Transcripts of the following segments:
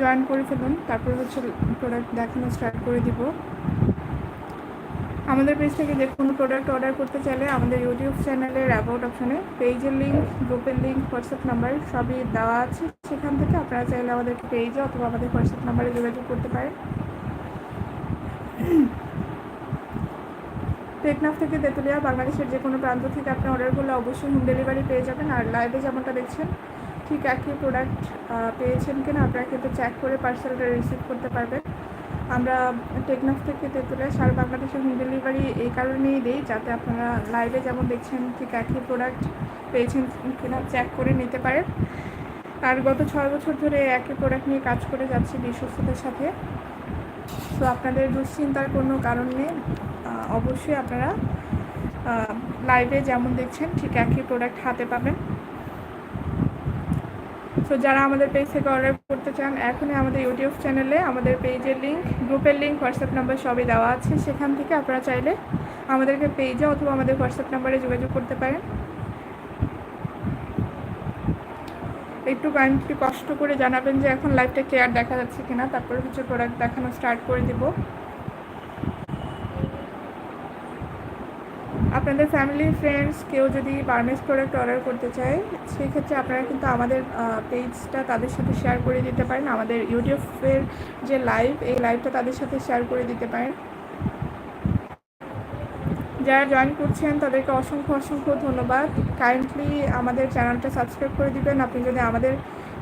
Join করে ফেলুন, তারপর হচ্ছে প্রোডাক্ট দেখানো স্টার্ট করে দিব। আমাদের পেজ থেকে যে কোনো প্রোডাক্ট অর্ডার করতে চাইলে আমাদের ইউটিউব চ্যানেলের অ্যাবাউট অপশানে পেজের লিঙ্ক গ্রুপের লিঙ্ক হোয়াটসঅ্যাপ নাম্বার সবই দেওয়া আছে। সেখান থেকে আপনারা চাইলে আমাদেরকে পেজে অথবা আমাদের হোয়াটসঅ্যাপ নাম্বারে যোগাযোগ করতে পারেন। টেকনাফ থেকে তেঁতুলিয়া, বাংলাদেশের যে কোনো প্রান্ত থেকে আপনি অর্ডার করলে অবশ্যই হোম ডেলিভারি পেয়ে যাবেন। আর লাইভে যেমনটা দেখছেন ঠিক একই প্রোডাক্ট পেয়েছেন কিনা আপনারা কিন্তু চেক করে পার্সেলটা রিসিভ করতে পারবেন। আমরা টেকনাফ থেকে তেঁতুলিয়া, সারা বাংলাদেশে হোম ডেলিভারি এই কারণেই দিই, যাতে আপনারা লাইভে যেমন দেখছেন ঠিক একই প্রোডাক্ট পেয়েছেন কিনা চেক করে নিতে পারেন। আর গত ছয় বছর ধরে একই প্রোডাক্ট নিয়ে কাজ করে যাচ্ছি বিশ্বস্ততার সাথে। তো আপনাদের দুশ্চিন্তার কোনো কারণ নেই অবশ্যই আপনারা লাইভে যেমন দেখছেন ঠিক একই প্রোডাক্ট হাতে পাবেন। তো যারা আমাদের পেজ থেকে অর্ডার করতে চান, এখনই আমাদের ইউটিউব চ্যানেলে আমাদের পেজের লিঙ্ক গ্রুপের লিঙ্ক হোয়াটসঅ্যাপ নাম্বার সবই দেওয়া আছে। সেখান থেকে আপনারা চাইলে আমাদেরকে পেজে অথবা আমাদের হোয়াটসঅ্যাপ নাম্বারে যোগাযোগ করতে পারেন। একটু কাইন্ডলি কষ্ট করে জানাবেন যে এখন লাইভটা ক্লিয়ার দেখা যাচ্ছে কিনা, তারপরে হচ্ছে প্রোডাক্ট দেখানো স্টার্ট করে দিব। আপনাদের ফ্যামিলি ফ্রেন্ডস কেউ যদি বার্মেস প্রোডাক্ট অর্ডার করতে চায় সেই ক্ষেত্রে আপনারা কিন্তু আমাদের পেজটা তাদের সাথে শেয়ার করে দিতে পারেন। আমাদের ইউটিউবের যে লাইভ এই লাইভটা তাদের সাথে শেয়ার করে দিতে পারেন। যারা জয়েন করছেন, তাদেরকে অসংখ্য অসংখ্য ধন্যবাদ। কাইন্ডলি আমাদের চ্যানেলটা সাবস্ক্রাইব করে দিবেন। আপনি যদি আমাদের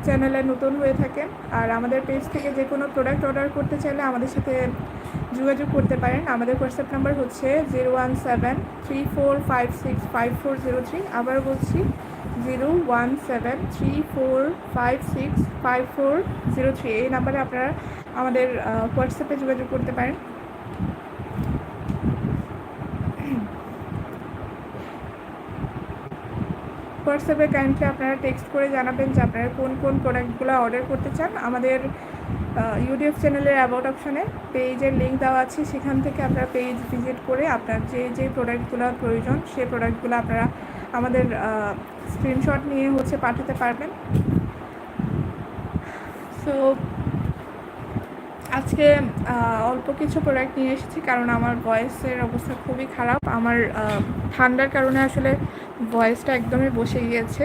চ্যানেলে নতুন হয়ে থাকেন, আর আমাদের পেজ থেকে যে কোনো প্রোডাক্ট অর্ডার করতে চাইলে আমাদের সাথে যোগাযোগ করতে পারেন। আমাদের হোয়াটসঅ্যাপ নাম্বার হচ্ছে zero one seven three four five six five four zero three আবার বলছি zero one seven three four five six five four zero three এই নাম্বারে আপনারা আমাদের হোয়াটসঅ্যাপে যোগাযোগ করতে পারেন। হোয়াটসঅ্যাপে কাইন্ডলি আপনারা টেক্সট করে জানাবেন যে আপনারা কোন কোন প্রোডাক্টগুলো অর্ডার করতে চান। আমাদের ইউটিউব চ্যানেলের অ্যাবাউট অপশানে পেজের লিঙ্ক দেওয়া আছে। সেখান থেকে আপনারা পেজ ভিজিট করে আপনার যে যে প্রোডাক্টগুলো প্রয়োজন সেই প্রোডাক্টগুলো আপনারা আমাদের স্ক্রিনশট নিয়ে হচ্ছে পাঠাতে পারবেন। সো আজকে অল্প কিছু প্রোডাক্ট নিয়ে এসেছি কারণ আমার ভয়েসের অবস্থা খুবই খারাপ। আমার ঠান্ডার কারণে আসলে ভয়েসটা একদমই বসে গিয়েছে।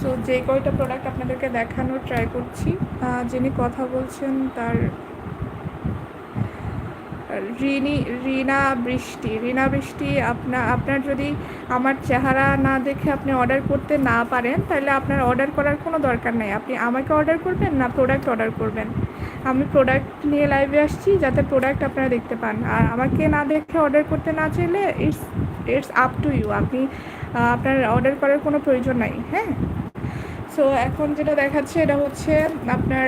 সো যে কয়টা প্রোডাক্ট আপনাদেরকে দেখানোর ট্রাই করছি। যিনি কথা বলছেন তার, রিনি, রিনা বৃষ্টি। রিনা বৃষ্টি, আপনা, আপনার যদি আমার চেহারা না দেখে আপনি অর্ডার করতে না পারেন, তাহলে আপনার অর্ডার করার কোনো দরকার নেই। আপনি আমাকে অর্ডার করবেন না প্রোডাক্ট অর্ডার করবেন? আমি প্রোডাক্ট নিয়ে লাইভে আসছি যাতে প্রোডাক্ট আপনারা দেখতে পান। আর আমাকে না দেখে অর্ডার করতে না চাইলে it's it's up to you আপনি আপনার অর্ডার করার কোনো প্রয়োজন নাই হ্যাঁ? সো এখন যেটা দেখাচ্ছে, এটা হচ্ছে আপনার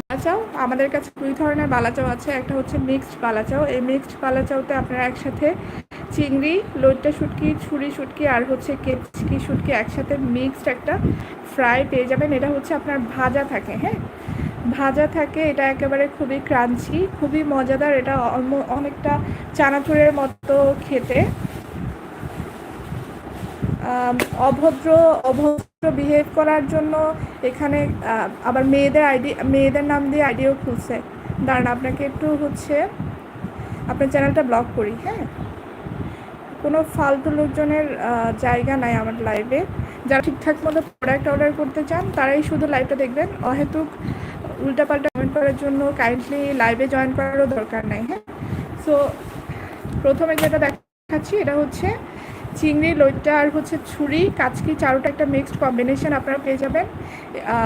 বালাচাও আমাদের কাছে দুই ধরনের বালাচাও আছে। একটা হচ্ছে মিক্সড বালাচাও। এই মিক্সড বালাচাওতে আপনারা একসাথে চিংড়ি লোটটা শুটকি, ছুরি শুটকি আর হচ্ছে কেচকি শুটকি একসাথে মিক্সড একটা ফ্রাই পেয়ে যাবেন। এটা হচ্ছে আপনার ভাজা থাকে হ্যাঁ? ভাজা থাকে, এটা একেবারে খুবই ক্রাঞ্চি খুবই মজাদার। এটা অনেকটা চানাচুরের মতো খেতে। অভদ্র অভদ্র বিহেভ করার জন্য এখানে আবার মেয়েদের আইডি, মেয়েদের নাম দিয়ে আইডিও খুলছে। দাঁড়ান, আপনাকে একটু হচ্ছে আপনার চ্যানেলটা ব্লক করি হ্যাঁ? কোনো ফালতু লোকজনের জায়গা নাই আমার লাইভে যারা ঠিকঠাক মতো প্রোডাক্ট অর্ডার করতে চান, তারাই শুধু লাইভটা দেখবেন। অহেতুক উল্টাপাল্টা কমেন্ট করার জন্য কাইন্ডলি লাইভে জয়েন করারও দরকার নাই হ্যাঁ? সো প্রথমে যেটা দেখাচ্ছি, এটা হচ্ছে চিংড়ি লইটা আর হচ্ছে ছুরি, কাচকি, চারোটা একটা মিক্সড কম্বিনেশন আপনারা পেয়ে যাবেন।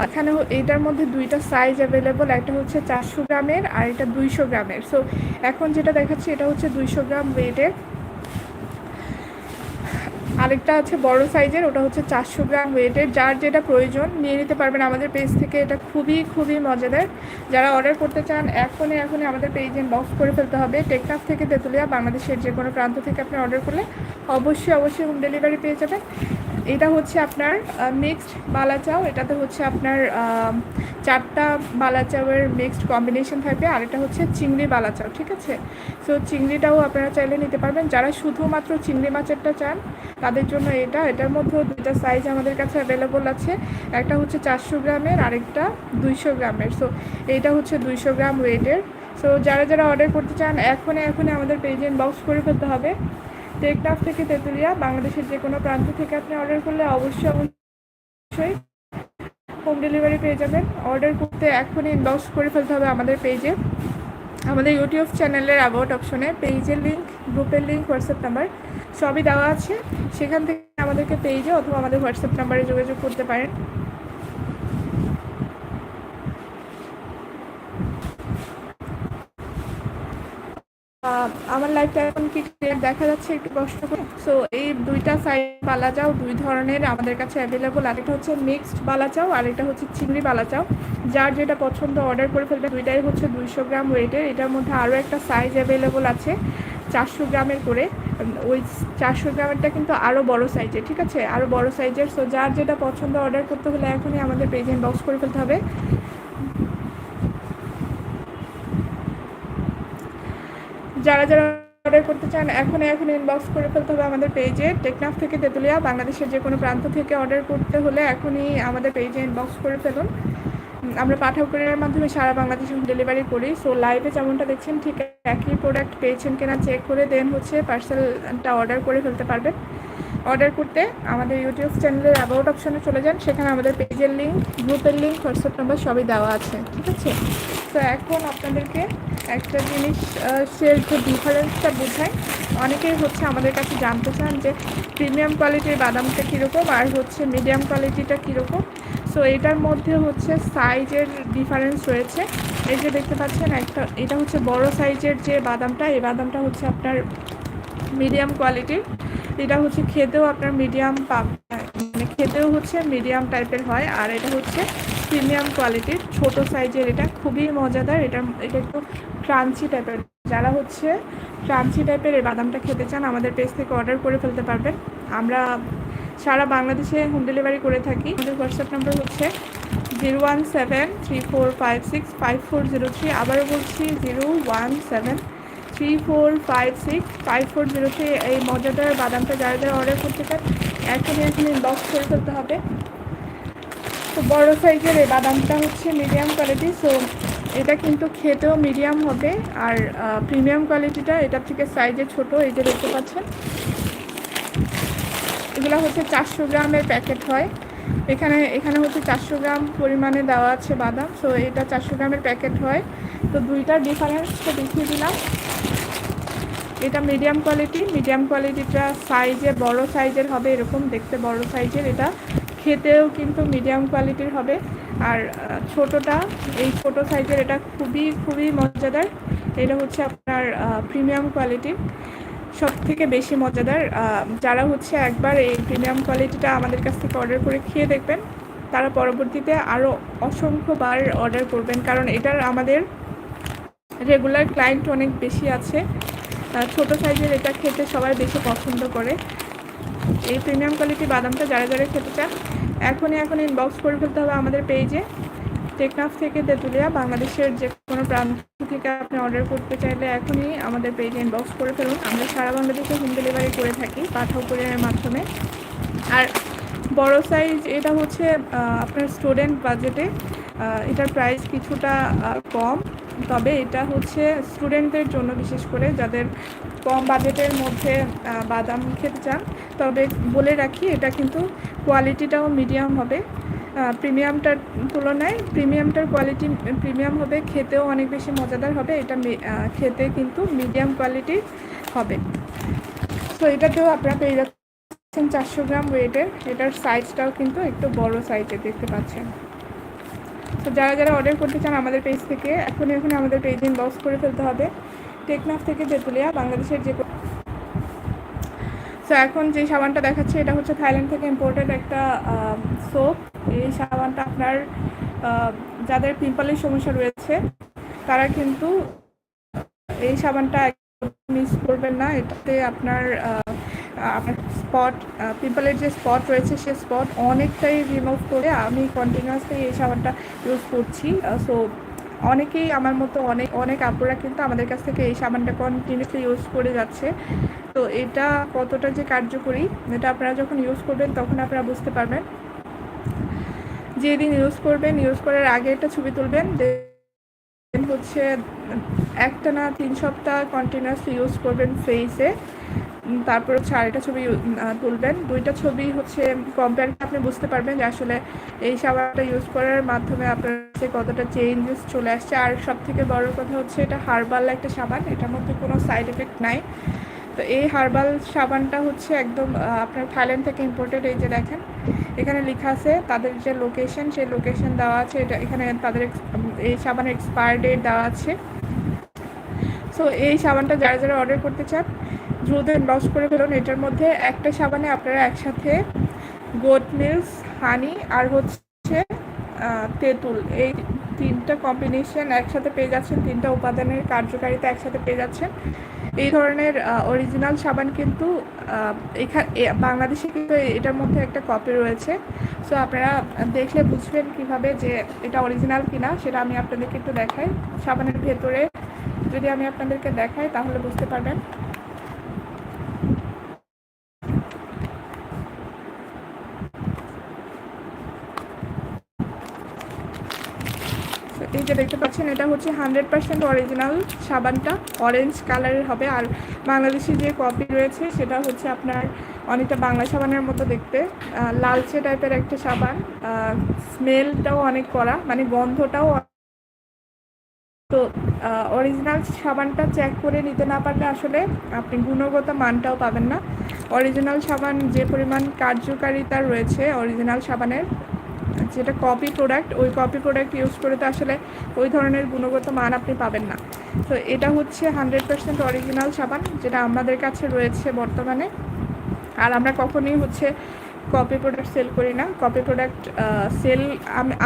এখানে এইটার মধ্যে দুইটা সাইজ অ্যাভেলেবল একটা হচ্ছে চারশো গ্রামের আর এটা দুইশো গ্রামের। সো এখন যেটা দেখাচ্ছি এটা হচ্ছে দুইশো গ্রাম ওয়েটের আরেকটা আছে বড় সাইজের ওটা হচ্ছে চারশো গ্রাম ওয়েটের যার যেটা প্রয়োজন, নিয়ে নিতে পারবেন। আমাদের পেজ থেকে এটা খুবই খুবই মজাদার। যারা অর্ডার করতে চান এখনই এখনই আমাদের পেজ ইনবক্স করে ফেলতে হবে। টেকনাফ থেকে তেঁতুলিয়া, বাংলাদেশের যে কোনো প্রান্ত থেকে আপনি অর্ডার করলে অবশ্যই অবশ্যই হোম ডেলিভারি পেয়ে যাবেন। এটা হচ্ছে আপনার মিক্সড বালা চাও। এটাতে হচ্ছে আপনার চারটা বালা চাওয়ের মিক্সড কম্বিনেশন থাকবে। আর এটা হচ্ছে চিংড়ি বালা চাও, ঠিক আছে? সো চিংড়িটাও আপনারা চাইলে নিতে পারবেন। যারা শুধুমাত্র চিংড়ি মাছেরটা চান, তাদের জন্য এটা। এটার মধ্যেও দুইটা সাইজ আমাদের কাছে অ্যাভেলেবল আছে। একটা হচ্ছে চারশো গ্রামের, আরেকটা দুইশো গ্রামের। সো এইটা হচ্ছে দুইশো গ্রাম ওয়েটের সো যারা যারা অর্ডার করতে চান, এখনই এখনই আমাদের পেজে ইনবক্স করে ফেলতে হবে। টেকনাফ থেকে তেঁতুলিয়া, বাংলাদেশের যে কোনো প্রান্ত থেকে আপনি অর্ডার করলে অবশ্যই অবশ্যই হোম ডেলিভারি পেয়ে যাবেন। অর্ডার করতে এখনই ইনবক্স করে ফেলতে হবে আমাদের পেজে আমাদের ইউটিউব চ্যানেলের অ্যাবাউট অপশনে পেজের লিঙ্ক গ্রুপের লিঙ্ক হোয়াটসঅ্যাপ নাম্বার সবই দেওয়া আছে। সেখান থেকে আমাদেরকে পেজে অথবা আমাদের হোয়াটসঅ্যাপ নাম্বারে যোগাযোগ করতে পারেন। আমার লাইফটা এখন কি clear দেখা যাচ্ছে একটু কষ্ট করে? সো এই দুইটা সাইজ বালাচাও দুই ধরনের আমাদের কাছে অ্যাভেলেবল আরেকটা হচ্ছে মিক্সড বালাচাও আর এটা হচ্ছে চিংড়ি বালাচাও যার যেটা পছন্দ অর্ডার করে ফেলবে, দুইটাই হচ্ছে দুইশো গ্রাম ওয়েটের এটার মধ্যে আরও একটা সাইজ অ্যাভেলেবল আছে, চারশো গ্রামের করে। ওই চারশো গ্রামেরটা কিন্তু আরও বড় সাইজের ঠিক আছে? আরও বড় সাইজের সো যার যেটা পছন্দ অর্ডার করতে হলে এখনই আমাদের পেজেন্ট বক্স করে ফেলতে হবে। যারা যারা অর্ডার করতে চান এখন এখন ইনবক্স করে ফেলতে হবে আমাদের পেজে টেকনাফ থেকে তেঁতুলিয়া, বাংলাদেশের যে কোনো প্রান্ত থেকে অর্ডার করতে হলে এখনই আমাদের পেজে ইনবক্স করে ফেলুন। আমরা পাঠাও কুরিয়ারের মাধ্যমে সারা বাংলাদেশে ডেলিভারি করি। সো লাইভে যেমনটা দেখছেন, ঠিক একই প্রোডাক্ট পেয়েছেন কিনা চেক করে দেন হচ্ছে পার্সেলটা অর্ডার করে ফেলতে পারবেন। অর্ডার করতে আমাদের ইউটিউব চ্যানেলের অ্যাবাউট অপশনে চলে যান। সেখানে আমাদের পেজের লিঙ্ক গ্রুপের লিঙ্ক হোয়াটসঅ্যাপ নাম্বার সবই দেওয়া আছে, ঠিক আছে? তো এখন আপনাদেরকে একটা জিনিস সে যে ডিফারেন্সটা বোঝায় অনেকেই হচ্ছে আমাদের কাছে জানতে চান যে প্রিমিয়াম কোয়ালিটির বাদামটা কীরকম আর হচ্ছে মিডিয়াম কোয়ালিটিটা কীরকম। সো এটার মধ্যে হচ্ছে সাইজের ডিফারেন্স রয়েছে। এই যে দেখতে পাচ্ছেন, একটা, এটা হচ্ছে বড় সাইজের যে বাদামটা, এই বাদামটা হচ্ছে আপনার মিডিয়াম কোয়ালিটির এটা হচ্ছে খেতেও আপনার মিডিয়াম পাব। মানে খেতেও হচ্ছে মিডিয়াম টাইপের হয়, আর এটা হচ্ছে প্রিমিয়াম কোয়ালিটির ছোট সাইজের এটা খুবই মজাদার, এটা এটা একটু ক্রাঞ্চি টাইপের যারা হচ্ছে ক্রাঞ্চি টাইপের এই বাদামটা খেতে চান, আমাদের পেজ থেকে অর্ডার করে ফেলতে পারবেন। আমরা সারা বাংলাদেশে হোম ডেলিভারি করে থাকি। আমাদের হোয়াটসঅ্যাপ নাম্বার হচ্ছে zero one seven three four five six five four zero three আবারও বলছি zero one seven three four five six five four zero three এই মজাদার বাদামটা যারা যারা অর্ডার করতে চান, এখনই এখনই ইনবক্স করে ফেলতে হবে। তো বড় সাইজের এই বাদামটা হচ্ছে মিডিয়াম কোয়ালিটি সো এটা কিন্তু খেতেও মিডিয়াম হবে, আর প্রিমিয়াম কোয়ালিটিটা এটার থেকে সাইজে ছোট, এই যে দেখতে পাচ্ছেন। এগুলো হচ্ছে চারশো গ্রামের প্যাকেট হয়। এখানে এখানে হচ্ছে চারশো গ্রাম পরিমাণে দেওয়া আছে বাদাম সো এটা চারশো গ্রামের প্যাকেট হয়। তো দুইটার ডিফারেন্সটা দেখিয়ে দিলাম। এটা মিডিয়াম কোয়ালিটি মিডিয়াম কোয়ালিটিটা সাইজে বড় সাইজের হবে, এরকম দেখতে বড় সাইজের এটা। খেতেও কিন্তু মিডিয়াম কোয়ালিটির হবে। আর ছোটটা, এই ছোট সাইজের এটা খুবই খুবই মজাদার। এটা হচ্ছে আপনার প্রিমিয়াম কোয়ালিটির সব থেকে বেশি মজাদার যারা হচ্ছে একবার এই প্রিমিয়াম কোয়ালিটিটা আমাদের কাছ থেকে অর্ডার করে খেয়ে দেখবেন, তারা পরবর্তীতে আরও অসংখ্যবার অর্ডার করবেন। কারণ এটার আমাদের রেগুলার ক্লায়েন্ট অনেক বেশি আছে। ছোট সাইজের এটা খেতে সবাই বেশি পছন্দ করে। এই প্রিমিয়াম কোয়ালিটি বাদামটা যারা যারা খেতে চান, এখনই এখন ইনবক্স করে ফেলতে হবে আমাদের পেজে টেকনাফ থেকে তেঁতুলিয়া, বাংলাদেশের যে কোনো প্রান্ত থেকে আপনি অর্ডার করতে চাইলে এখনই আমাদের পেজে ইনবক্স করে ফেলুন। আমরা সারা বাংলাদেশে হোম ডেলিভারি করে থাকি, পাঠাও কুরিয়ারের মাধ্যমে। আর বড় সাইজ এটা হচ্ছে আপনার স্টুডেন্ট বাজেটে এটার প্রাইস কিছুটা কম। তবে এটা হচ্ছে স্টুডেন্টদের জন্য বিশেষ করে যাদের কম বাজেটের মধ্যে বাদাম খেতে চান। তবে বলে রাখি, এটা কিন্তু কোয়ালিটিটাও মিডিয়াম হবে। প্রিমিয়ামটার তুলনায় প্রিমিয়ামটার কোয়ালিটি প্রিমিয়াম হবে, খেতেও অনেক বেশি মজাদার হবে। এটা খেতে কিন্তু মিডিয়াম কোয়ালিটির হবে। তো এটাতেও আপনারা পেয়ে যাচ্ছেন চারশো গ্রাম ওয়েটের এটার সাইজটাও কিন্তু একটু বড় সাইজের দেখতে পাচ্ছেন। তো যারা যারা অর্ডার করতে চান আমাদের পেজ থেকে এখন এখন আমাদের পেজ ইনবক্স করে ফেলতে হবে। টেকনাফ থেকে তেঁতুলিয়া, বাংলাদেশের যে সো এখন যে সাবানটা দেখাচ্ছে, এটা হচ্ছে থাইল্যান্ড থেকে ইম্পোর্টেড একটা সোপ এই সাবানটা আপনার যাদের পিম্পলের সমস্যা রয়েছে, তারা কিন্তু এই সাবানটা মিস করবেন না। এটাতে আপনার আপনার স্পট পিম্পলের যে স্পট রয়েছে সে স্পট অনেকটাই রিমুভ করে আমি কন্টিনিউয়াসলি এই সাবানটা ইউজ করছি। সো অনেকেই আমার মতো অনেক অনেক আপুরা কিন্তু আমাদের কাছ থেকে এই সাবানটা কন্টিনিউসলি ইউজ করে যাচ্ছে। তো এটা কতটা যে কার্যকরী, এটা আপনারা যখন ইউজ করবেন তখন আপনারা বুঝতে পারবেন। যেদিন ইউজ করবেন ইউজ করার আগে একটা ছবি তুলবেন হচ্ছে একটা না তিন সপ্তাহ কন্টিনিউয়াসলি ইউজ করবেন ফেসে তারপর হচ্ছে আরেকটা ছবি তুলবেন। দুইটা ছবি হচ্ছে কম্পেয়ার আপনি বুঝতে পারবেন যে আসলে এই সাবানটা ইউজ করার মাধ্যমে আপনার কাছে কতটা চেঞ্জেস চলে আসছে। আর সব থেকে বড় কথা হচ্ছে এটা হার্বাল একটা সাবান, এটার মধ্যে কোনো সাইড এফেক্ট নাই। তো এই হার্বাল সাবানটা হচ্ছে একদম আপনার থাইল্যান্ড থেকে ইম্পোর্টেড এই যে দেখেন, এখানে লেখা আছে তাদের যে লোকেশন সেই লোকেশন দেওয়া আছে। এটা এখানে তাদের এই সাবানের এক্সপায়ার ডেট দেওয়া আছে। সো এই সাবানটা যারা যারা অর্ডার করতে চান দ্রুত ইনবক্স করে ফেলুন। এটার মধ্যে একটা সাবানে আপনারা একসাথে গোট মিল্স হানি আর হচ্ছে তেঁতুল। এই তিনটা কম্বিনেশন একসাথে পেয়ে যাচ্ছেন। তিনটা উপাদানের কার্যকারিতা একসাথে পেয়ে যাচ্ছেন। এই ধরনের অরিজিনাল সাবান কিন্তু এখানে বাংলাদেশে কিন্তু এটার মধ্যে একটা কপি রয়েছে। সো আপনারা দেখলে বুঝবেন কীভাবে যে এটা অরিজিনাল কিনা। সেটা আমি আপনাদেরকে একটু দেখাই। সাবানের ভেতরে যদি আমি আপনাদেরকে দেখাই, তাহলে বুঝতে পারবেন। যে দেখতে পাচ্ছেন, এটা হচ্ছে হান্ড্রেড পার্সেন্ট অরিজিনাল সাবানটা। অরেঞ্জ কালারের হবে। আর বাংলাদেশি যে কপি রয়েছে, সেটা হচ্ছে আপনার অনেকটা বাংলা সাবানের মতো দেখতে। লালচে টাইপের একটা সাবান। স্মেলটাও অনেক করা মানে গন্ধটাও তো অরিজিনাল সাবানটা চেক করে নিতে না পারলে আসলে আপনি গুণগত মানটাও পাবেন না। অরিজিনাল সাবান যে পরিমাণ কার্যকারিতা রয়েছে অরিজিনাল সাবানের যেটা কপি প্রোডাক্ট ওই কপি প্রোডাক্ট ইউজ করে তো আসলে ওই ধরনের গুণগত মান আপনি পাবেন না। তো এটা হচ্ছে হান্ড্রেড পার্সেন্ট অরিজিনাল সাবান, যেটা আমাদের কাছে রয়েছে বর্তমানে। আর আমরা কখনোই হচ্ছে কপি প্রোডাক্ট সেল করি না। কপি প্রোডাক্ট সেল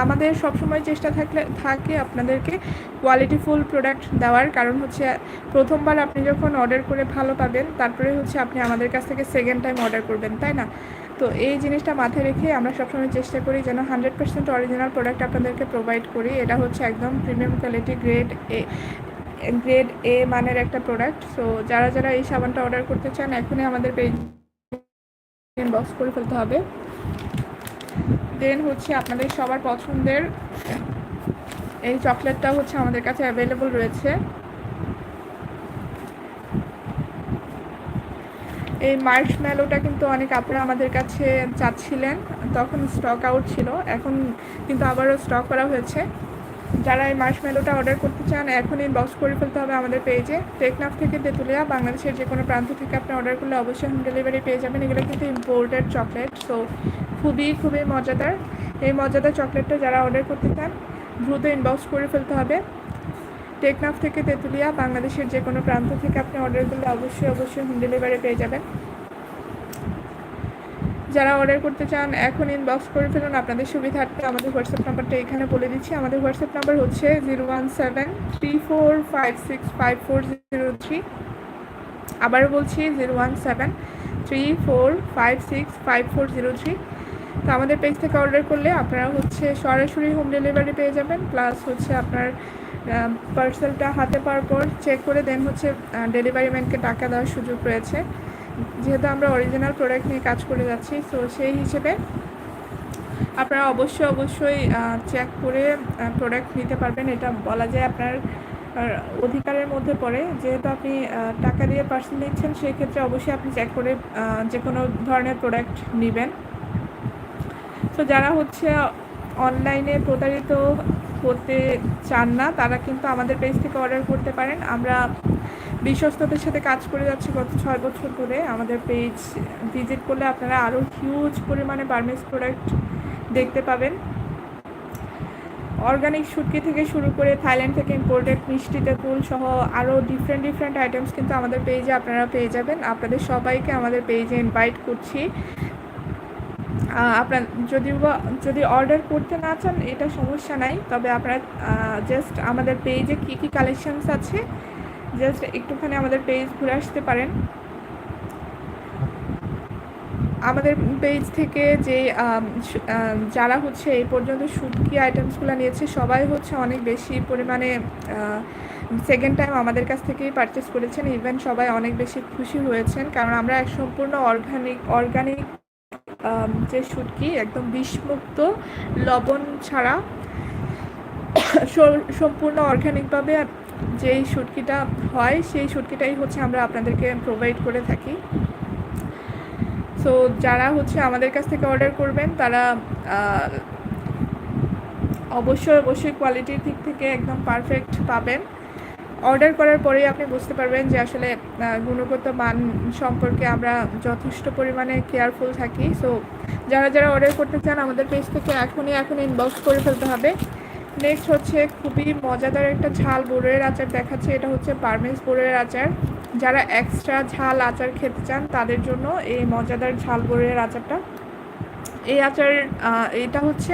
আমাদের সবসময় চেষ্টা থাকলে, থাকে আপনাদেরকে কোয়ালিটিফুল প্রোডাক্ট দেওয়ার। কারণ হচ্ছে প্রথমবার আপনি যখন অর্ডার করে ভালো পাবেন, তারপরে হচ্ছে আপনি আমাদের কাছ থেকে সেকেন্ড টাইম অর্ডার করবেন, তাই না? তো এই জিনিসটা মাথায় রেখে আমরা সবসময় চেষ্টা করি যেন হান্ড্রেড পার্সেন্ট অরিজিনাল প্রোডাক্ট আপনাদেরকে প্রোভাইড করি। এটা হচ্ছে একদম premium quality grade A grade A মানের একটা প্রোডাক্ট সো যারা যারা এই সাবানটা অর্ডার করতে চান, এখনই আমাদের পেজ করে ফেলতে হবে। দেন হচ্ছে আপনাদের সবার পছন্দের এই চকলেটটা হচ্ছে আমাদের কাছে অ্যাভেলেবল রয়েছে। এই মার্চ মেলোটা কিন্তু অনেক আপনারা আমাদের কাছে চাচ্ছিলেন, তখন স্টক আউট ছিল, এখন কিন্তু আবারও স্টক করা হয়েছে। যারা এই মার্চ মেলোটা অর্ডার করতে চান, এখন ইনবক্স করে ফেলতে হবে আমাদের পেজে টেকনাফ থেকে তেঁতুলিয়া, বাংলাদেশের যে কোনো প্রান্ত থেকে আপনি অর্ডার করলে অবশ্যই হোম ডেলিভারি পেয়ে যাবেন। এগুলো কিন্তু ইম্পোর্টেড চকলেট সো খুবই খুবই মজাদার। এই মজাদার চকলেটটা যারা অর্ডার করতে চান, দ্রুত ইনবক্স করে ফেলতে হবে। টেকনাফ থেকে তেঁতুলিয়া, বাংলাদেশের যে কোনো প্রান্ত থেকে আপনি অর্ডার করলে অবশ্যই অবশ্যই হোম ডেলিভারি পেয়ে যাবেন। যারা অর্ডার করতে চান, এখন ইনবক্স করে ফেলুন। আপনাদের সুবিধার্থে আমাদের হোয়াটসঅ্যাপ নাম্বারটা এখানে বলে দিচ্ছি। আমাদের হোয়াটসঅ্যাপ নাম্বার হচ্ছে zero one seven three four five six five four zero three আবারও বলছি zero one seven three four five six five four zero three তো আমাদের পেজ থেকে অর্ডার করলে আপনারা হচ্ছে সরাসরি হোম ডেলিভারি পেয়ে যাবেন। প্লাস হচ্ছে আপনার পার্সেলটা হাতে পাওয়ার পর চেক করে দেন হচ্ছে ডেলিভারি ম্যানকে টাকা দেওয়ার সুযোগ রয়েছে। যেহেতু আমরা অরিজিনাল প্রোডাক্ট নিয়ে কাজ করে যাচ্ছি সো সেই হিসেবে আপনারা অবশ্যই অবশ্যই চেক করে প্রোডাক্ট নিতে পারবেন। এটা বলা যায় আপনার অধিকারের মধ্যে পড়ে। যেহেতু আপনি টাকা দিয়ে পার্সেল নিচ্ছেন সেই ক্ষেত্রে অবশ্যই আপনি চেক করে যে কোনো ধরনের প্রোডাক্ট নেবেন। তো যারা হচ্ছে অনলাইনে প্রতারিত হতে চান না, তারা কিন্তু আমাদের পেজ থেকে অর্ডার করতে পারেন। আমরা বিশ্বস্তদের সাথে কাজ করে যাচ্ছি গত ছয় বছর ধরে। আমাদের পেজ ভিজিট করলে আপনারা আরও হিউজ পরিমাণে বার্মিস প্রোডাক্ট দেখতে পাবেন। অর্গানিক শুটকি থেকে শুরু করে থাইল্যান্ড থেকে ইম্পোর্টেড মিষ্টি তেঁতুল সহ আরও ডিফারেন্ট ডিফারেন্ট আইটেমস কিন্তু আমাদের পেজে আপনারা পেয়ে যাবেন। আপনাদের সবাইকে আমাদের পেজে ইনভাইট করছি। আপনার যদি যদি অর্ডার করতে না চান, এটা সমস্যা নাই। তবে আপনারা জাস্ট আমাদের পেজে কী কী কালেকশানস আছে জাস্ট একটুখানি আমাদের পেজ ঘুরে আসতে পারেন। আমাদের পেজ থেকে যে যারা হচ্ছে এই পর্যন্ত শুটকি আইটেমসগুলো নিয়েছে, সবাই হচ্ছে অনেক বেশি পরিমাণে সেকেন্ড টাইম আমাদের কাছ থেকেই পারচেস করেছেন। ইভেন সবাই অনেক বেশি খুশি হয়েছেন, কারণ আমরা এক সম্পূর্ণ অর্গানিক অর্গানিক যে শুটকি, একদম বিষমুক্ত লবণ ছাড়া। সম্পূর্ণ অর্গানিকভাবে যেই শুটকিটা হয়, সেই শুটকিটাই হচ্ছে আমরা আপনাদেরকে প্রোভাইড করে থাকি। সো যারা হচ্ছে আমাদের কাছ থেকে অর্ডার করবেন, তারা অবশ্যই অবশ্যই কোয়ালিটির দিক থেকে একদম পারফেক্ট পাবেন। অর্ডার করার পরেই আপনি বুঝতে পারবেন যে আসলে গুণগত মান সম্পর্কে আমরা যথেষ্ট পরিমাণে কেয়ারফুল থাকি। সো যারা যারা অর্ডার করতে চান, আমাদের পেজ থেকে এখনই এখন ইনবক্স করে ফেলতে হবে। নেক্সট হচ্ছে খুবই মজাদার একটা ঝাল বড়ের আচার দেখাচ্ছে। এটা হচ্ছে পারমেস বড়ের আচার। যারা এক্সট্রা ঝাল আচার খেতে চান, তাদের জন্য এই মজাদার ঝাল বড়ের আচারটা। এই আচার এটা হচ্ছে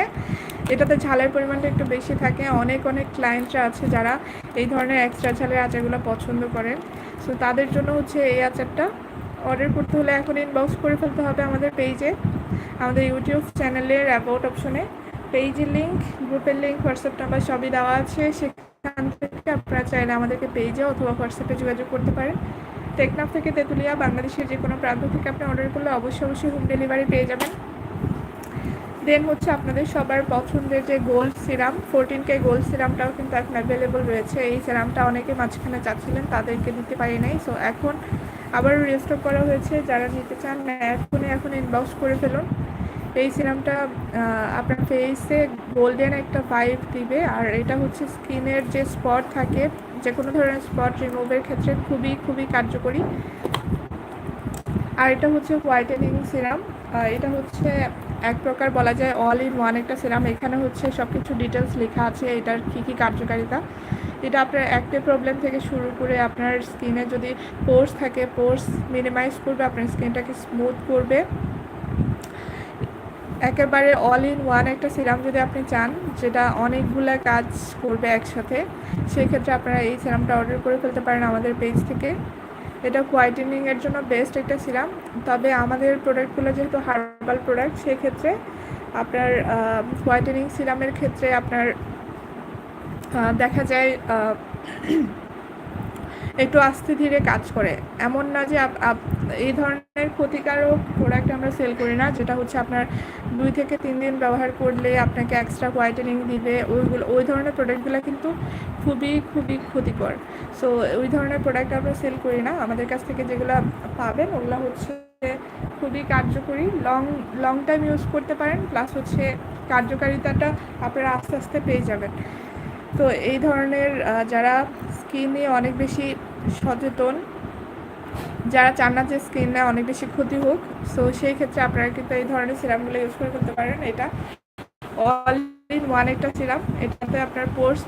এটাতে ঝালের পরিমাণটা একটু বেশি থাকে। অনেক অনেক ক্লায়েন্টরা আছে যারা এই ধরনের এক্সট্রা ঝালের আচারগুলো পছন্দ করেন সো তাদের জন্য হচ্ছে এই আচারটা। অর্ডার করতে হলে এখন ইনবক্স করে ফেলতে হবে আমাদের পেজে আমাদের ইউটিউব চ্যানেলের অ্যাবাউট অপশনে পেজের লিঙ্ক গ্রুপের লিঙ্ক হোয়াটসঅ্যাপ নাম্বার সবই দেওয়া আছে। সেখান থেকে আপনারা চাইলে আমাদেরকে পেজে অথবা হোয়াটসঅ্যাপে যোগাযোগ করতে পারেন। টেকনাফ থেকে তেঁতুলিয়া, বাংলাদেশের যে কোনো প্রান্ত থেকে আপনি অর্ডার করলে অবশ্যই অবশ্যই হোম ডেলিভারি পেয়ে যাবেন। দেন হচ্ছে আপনাদের সবার পছন্দের যে gold serum fourteen K gold সিরামটাও কিন্তু এখন অ্যাভেলেবল রয়েছে। এই সিরামটা অনেকে মাঝখানে চাচ্ছিলেন, তাদেরকে দিতে পারি নাই। সো এখন আবার রেস্টক করা হয়েছে। যারা নিতে চান, এখনই, এখন ইনবক্স করে ফেলুন। এই সিরামটা আপনার ফেসে গোল্ডেন একটা ভাইব দিবে। আর এটা হচ্ছে স্কিনের যে স্পট থাকে যে কোনো ধরনের স্পট রিমুভের ক্ষেত্রে খুবই খুবই কার্যকরী। আর এটা হচ্ছে হোয়াইটেনিং সিরাম এটা হচ্ছে এক প্রকার বলা যায় অল ইন ওয়ান একটা সিরাম এখানে হচ্ছে সব কিছু ডিটেলস লেখা আছে, এটার কী কী কার্যকারিতা। এটা আপনার একটা প্রবলেম থেকে শুরু করে আপনার স্কিনে যদি পোর্স থাকে পোর্স মিনিমাইজ করবে, আপনার স্কিনটাকে স্মুথ করবে। একেবারে অল ইন ওয়ান একটা সিরাম যদি আপনি চান, যেটা অনেকগুলা কাজ করবে একসাথে, সেক্ষেত্রে আপনারা এই সিরামটা অর্ডার করে ফেলতে পারেন আমাদের পেজ থেকে। এটা হোয়াইটেনিংয়ের জন্য বেস্ট একটা সিরাম তবে আমাদের প্রোডাক্টগুলো যেহেতু হার্বাল প্রোডাক্ট সেক্ষেত্রে আপনার হোয়াইটেনিং সিরামের ক্ষেত্রে আপনার দেখা যায় একটু আস্তে ধীরে কাজ করে। এমন না যে এই ধরনের ক্ষতিকারক প্রোডাক্ট আমরা সেল করি না, যেটা হচ্ছে আপনার দুই থেকে তিন দিন ব্যবহার করলে আপনাকে এক্সট্রা হোয়াইটেনিং দিবে। ওইগুলো ওই ধরনের প্রোডাক্টগুলো কিন্তু খুবই খুবই ক্ষতিকর। সো ওই ধরনের প্রোডাক্ট আমরা সেল করি না। আমাদের কাছ থেকে যেগুলো পাবেন, ওগুলো হচ্ছে খুবই কার্যকরী। লং লং টাইম ইউজ করতে পারেন প্লাস হচ্ছে কার্যকারিতাটা আপনারা আস্তে আস্তে পেয়ে যাবেন। তো এই ধরনের যারা স্কিন নিয়ে অনেক বেশি সচেতন। যারা চান না যে স্কিনে অনেক বেশি ক্ষতি হোক, সো সেই ক্ষেত্রে আপনারা কিন্তু এই ধরনের সিরামগুলো ইউজ করে করতে পারেন। এটা অল ইন ওয়ান একটা সিরাম। এটাতে আপনার পোর্স